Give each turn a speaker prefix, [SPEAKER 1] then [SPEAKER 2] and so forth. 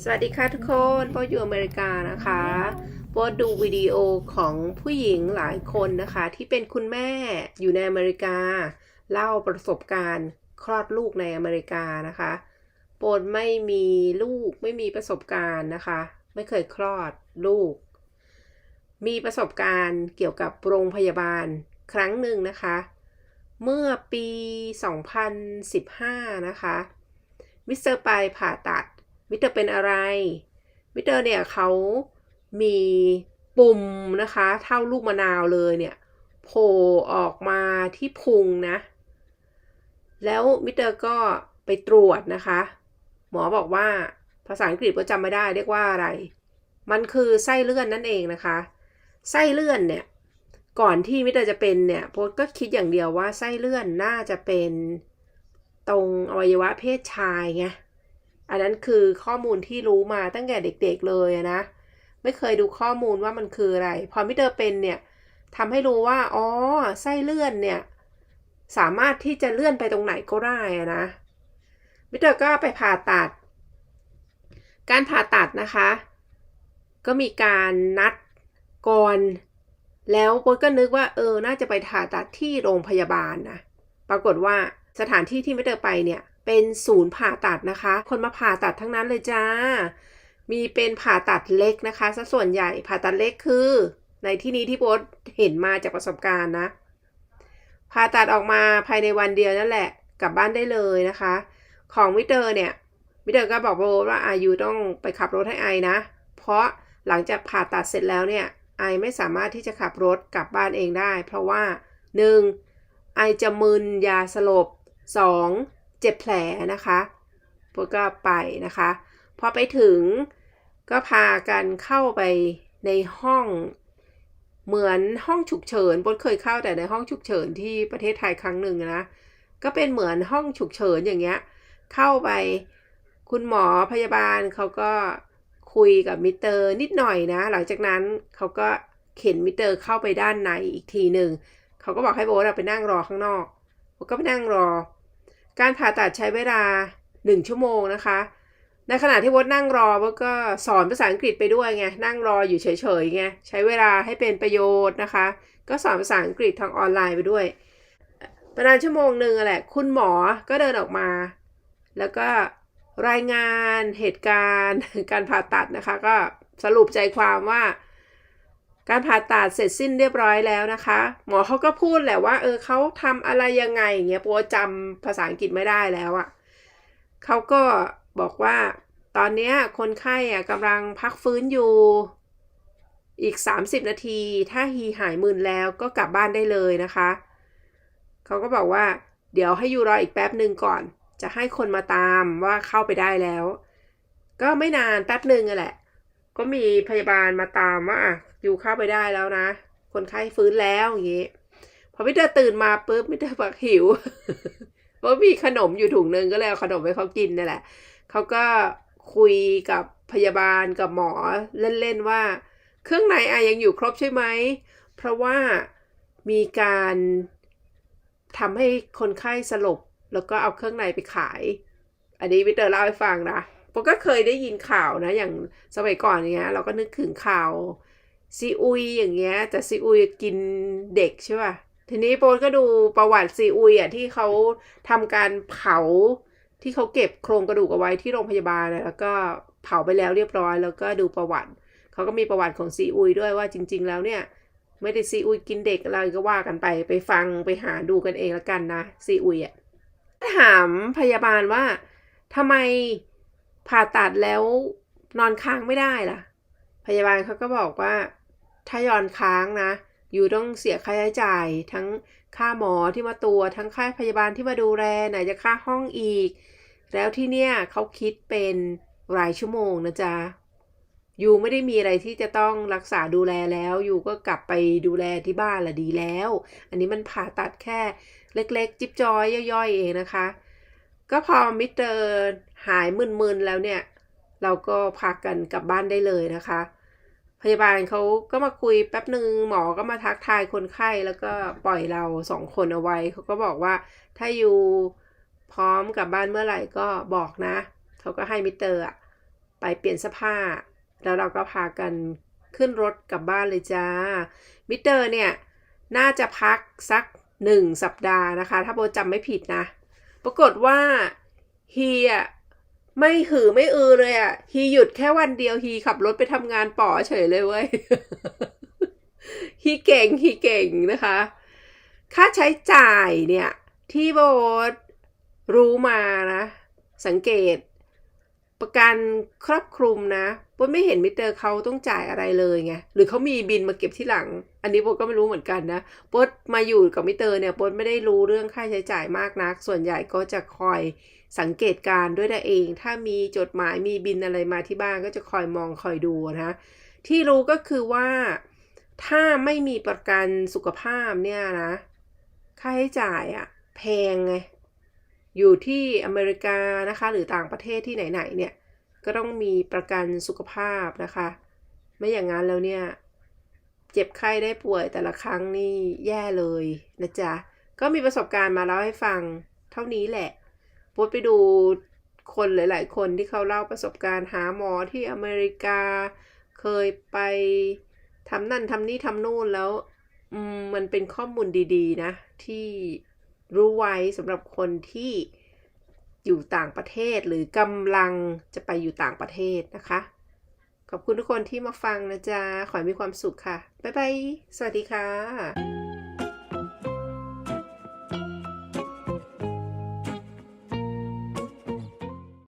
[SPEAKER 1] สวัสดีค่ะทุกคนโบอยู่อเมริกานะคะโบดูวิดีโอของผู้หญิงหลายคนนะคะ ที่เป็นคุณแม่อยู่ในอเมริกา เล่าประสบการณ์คลอดลูกในอเมริกานะคะโบทไม่มีลูกไม่มีประสบการณ์นะคะ ไม่เคยคลอดลูก มีประสบการณ์เกี่ยวกับโรงพยาบาลครั้งหนึ่งนะคะ เมื่อปี 2015 นะคะมิสเตอร์ไปผ่าตัด มิเตอร์เป็นอะไร มิเตอร์เนี่ยเขามีปุ่มนะคะ เท่าลูกมะนาวเลยเนี่ยโผล่ออกมาที่พุงนะ แล้วมิเตอร์ก็ไปตรวจนะคะ หมอบอกว่าภาษาอังกฤษก็จำไม่ได้เรียกว่าอะไร มันคือไส้เลื่อนนั่นเองนะคะ ไส้เลื่อนเนี่ยก่อนที่มิเตอร์จะเป็นเนี่ยโพสก็คิดอย่างเดียวว่าไส้เลื่อนน่าจะเป็นตรงอวัยวะเพศชายไง อันนั้นคือข้อมูลที่รู้มาตั้งแต่เด็กๆเลยนะ ไม่เคยดูข้อมูลว่ามันคืออะไร พอมิเตอร์เป็นเนี่ยทำให้รู้ว่า อ๋อ ไส้เลื่อนเนี่ย สามารถที่จะเลื่อนไปตรงไหนก็ได้นะ มิเตอร์ก็ไปผ่าตัด การผ่าตัดนะคะ ก็มีการนัดก่อน แล้วโป๊ก็นึกว่า เออ น่าจะไปผ่าตัดที่โรงพยาบาลนะ ปรากฏว่าสถานที่ที่ม่เดินไปเนี่ย เป็นศูนย์ผ่าตัดนะคะ คนมาผ่าตัดทั้งนั้นเลยจ้า มีเป็นผ่าตัดเล็กนะคะซะส่วนใหญ่ผ่าตัดเล็กคือ ในที่นี้ที่โบ๊ทเห็นมาจากประสบการณ์นะ ผ่าตัดออกมาภายในวันเดียวนั่นแหละ กลับบ้านได้เลยนะคะ ของมิเตอร์เนี่ยมิเตอร์ก็บอกโบว่าอายุต้องไปขับรถให้ไอนะ เพราะหลังจากผ่าตัดเสร็จแล้วเนี่ยไอไม่สามารถที่จะขับรถกลับบ้านเองได้ เพราะว่า 1. ไอจะมึนยาสลบ 2. เจ็บแผลนะคะพวกก็ไปนะคะ พอไปถึงก็พากันเข้าไปในห้องเหมือนห้องฉุกเฉินบดเคยเข้าแต่ในห้องฉุกเฉินที่ประเทศไทยครั้งหนึ่งนะ ก็เป็นเหมือนห้องฉุกเฉินอย่างเงี้ย เข้าไปคุณหมอพยาบาลเขาก็คุยกับมิเตอร์นิดหน่อยนะ หลังจากนั้นเขาก็เข็นมิเตอร์เข้าไปด้านในอีกทีหนึ่ง เขาก็บอกให้โบ๊ทไปนั่งรอข้างนอกโบ๊ก็ไปนั่งรอ การผ่าตัดใช้เวลาหนึ่งชั่วโมงนะคะ ในขณะที่โบ๊ทนั่งรอโบ๊ทก็สอนภาษาอังกฤษไปด้วยไง นั่งรออยู่เฉยๆไง ใช้เวลาให้เป็นประโยชน์นะคะ ก็สอนภาษาอังกฤษทางออนไลน์ไปด้วย ประมาณชั่วโมงหนึ่งอะแหละ คุณหมอก็เดินออกมา แล้วก็รายงานเหตุการณ์การผ่าตัดนะคะ ก็สรุปใจความว่า การผ่าตัดเสร็จสิ้นเรียบร้อยแล้วนะคะ หมอเขาก็พูดแหละว่า เออเขาทำอะไรยังไงอย่างเงี้ยปัวจำภาษาอังกฤษไม่ได้แล้วอะ่ะเขาก็บอกว่า ตอนนี้คนไข้อะกำลังพักฟื้นอยู่อีก 30 นาที ถ้าฮีหายมึนแล้วก็กลับบ้านได้เลยนะคะ เขาก็บอกว่า เดี๋ยวให้อยู่รออีกแป๊บหนึ่งก่อน จะให้คนมาตามว่าเข้าไปได้แล้ว ก็ไม่นานแป๊บหนึ่งแหละ ก็มีพยาบาลมาตามว่า อยู่เข้าไปได้แล้วนะ คนไข้ฟื้นแล้วอย่างงี้พอมิเตอร์ตื่นมาปุ๊บมิเตอร์บอกหิวเพราะมีขนมอยู่ถุงนึงก็เลยเอาขนมให้เขากินนั่นแหละเขาก็คุยกับพยาบาลกับหมอเล่นๆว่า เครื่องในอะยังอยู่ครบใช่ไหม เพราะว่ามีการทำให้คนไข้สลบ แล้วก็เอาเครื่องในไปขาย อันนี้วิเตอร์เล่าให้ฟังนะผมก็เคยได้ยินข่าวนะ อย่างสมัยก่อนเนี้ย เราก็นึกถึงข่าว ซีอุยอย่างเงี้ย แต่ซีอุยกินเด็กใช่ป่ะทีนี้โปนก็ดูประวัติซีอุยอะที่เขาทำการเผาที่เขาเก็บโครงกระดูกเอาไว้ที่โรงพยาบาลนะแล้วก็เผาไปแล้วเรียบร้อย แล้วก็ดูประวัติเขาก็มีประวัติของซีอุยด้วยว่าจริง ๆ แล้วเนี่ย ไม่ได้ซีอุยกินเด็กอะไรก็ว่ากันไปไปฟังไปหาดูกันเองล้วกันนะซีอุยอะถามพยาบาลว่าทำไมผ่าตัดแล้วนอนค้างไม่ได้ล่ะ พยาบาลเขาก็บอกว่า ถ้ายอนค้างนะ อยู่ต้องเสียค่าใช้จ่าย ทั้งค่าหมอที่มาตัวทั้งค่าพยาบาลที่มาดูแลไหนจะค่าห้องอีก แล้วที่เนี่ยเขาคิดเป็นรายชั่วโมงนะจ๊ะอยู่ไม่ได้มีอะไรที่จะต้องรักษาดูแลแล้วอยู่ก็กลับไปดูแลที่บ้านละดีแล้ว อันนี้มันผ่าตัดแค่เล็กๆ จิ๊บจอยย่อยๆเองนะคะ ก็พอมิเตอร์หายมึนๆแล้วเนี่ย เราก็พากันกลับบ้านได้เลยนะคะ พยาบาลเขาก็มาคุยแป๊บหนึ่งหมอก็มาทักทายคนไข้แล้วก็ปล่อยเราสองคนเอาไว้เขาก็บอกว่าถ้าอยู่พร้อมกลับบ้านเมื่อไหร่ก็บอกนะเขาก็ให้มิเตอร์ไปเปลี่ยนเสื้อผ้า แล้วเราก็พากันขึ้นรถกลับบ้านเลยจ้า มิเตอร์เนี่ย น่าจะพักสักหนึ่งสัปดาห์นะคะ ถ้าโบจำไม่ผิดนะ ปรากฏว่าเฮีอะ ไม่หือไม่อือเลยอะฮีหยุดแค่วันเดียวฮีขับรถไปทำงานป่อเฉยเลยเว้ยฮีเก่งฮีเก่งนะคะ ค่าใช้จ่ายเนี่ย ที่โบสรู้มานะ สังเกต ประกันครอบคลุมนะโบทไม่เห็นมิเตอร์เขาต้องจ่ายอะไรเลยไง หรือเขามีบินมาเก็บที่หลัง อันนี้โบทก็ไม่รู้เหมือนกันนะโบทมาอยู่กับมิเตอร์เนี่ยโบทไม่ได้รู้เรื่องค่าใช้จ่ายมากนัก ส่วนใหญ่ก็จะคอยสังเกตการณ์ด้วยตัวเอง ถ้ามีจดหมายมีบินอะไรมาที่บ้านก็จะคอยมองคอยดูนะ ที่รู้ก็คือว่าถ้าไม่มีประกันสุขภาพเนี่ยนะ ค่าใช้จ่ายอะแพงไง อยู่ที่อเมริกานะคะหรือต่างประเทศที่ไหนๆเนี่ยก็ต้องมีประกันสุขภาพนะคะ ไม่อย่างนั้นแล้วเนี่ยเจ็บไข้ได้ป่วยแต่ละครั้งนี่แย่เลยนะจ๊ะก็มีประสบการณ์มาเล่าให้ฟังเท่านี้แหละโพสต์ไปดูคนหลาย ๆ คนที่เขาเล่าประสบการณ์หาหมอที่อเมริกา เคยไปทำนั่นทำนี่ทำนู่นแล้วมมันเป็นข้อมูลดี ๆ นะที่ รู้ไว้สำหรับคนที่อยู่ต่างประเทศหรือกำลังจะไปอยู่ต่างประเทศนะคะ ขอบคุณทุกคนที่มาฟังนะจ๊ะ ขอให้มีความสุขค่ะ บ๊ายบาย สวัสดีค่ะ